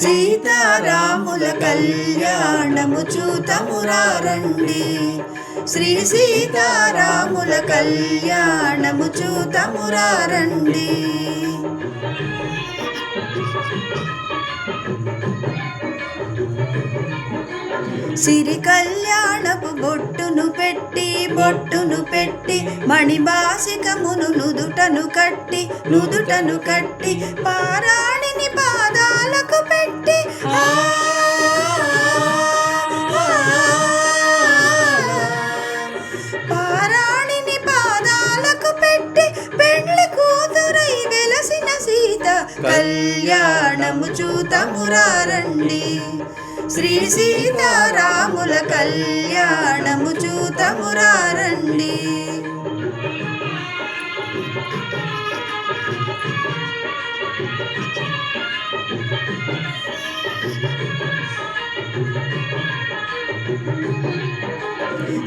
సీతారాముల కళ్యాణము చూతమురారండి. శ్రీ సీతారాముల కళ్యాణము చూతమురారండి. సిరి కళ్యాణపు బొట్టును పెట్టి బొట్టును పెట్టి మణిబాసికమును నుదుటను కట్టి నుదుటను కట్టి పారాణిని పాదాలకు పెట్టి. పారాణిని పాదాలకు పెట్టి పెండ్లి కూతురై వెలసిన సీత కళ్యాణము చూతమురారండి. శ్రీ సీతారాముల కళ్యాణము చూతమురారండి.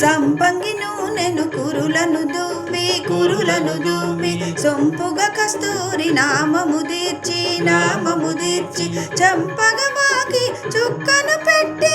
సంపంగి నూనెను కురులను దువ్వి కురులను దువ్వి సొంపుగా కస్తూరి నామము తీర్చి నామము తీర్చి చంపగవాకి చుక్కను పెట్టి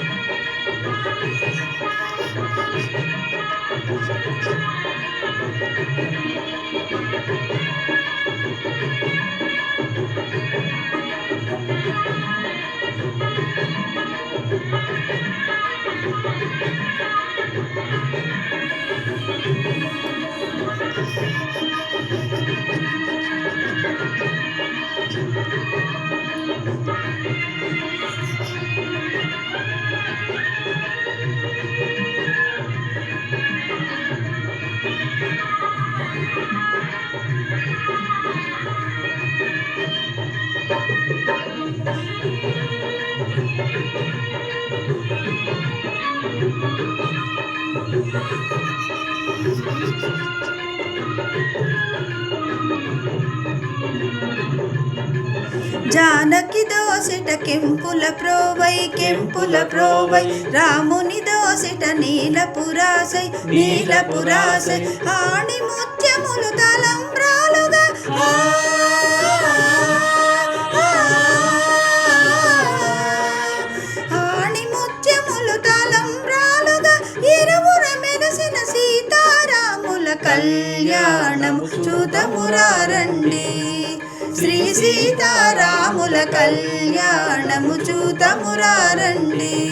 జానకి దోసిట కెంపుల ప్రోవై కెంపుల ప్రోవై రాముని దోసిట నీల పురాసై ఆణి ముత్యములు తలంబ్రాలుగా చూతమురారండి. శ్రీ సీతారాముల కళ్యాణము చూతమురారండి.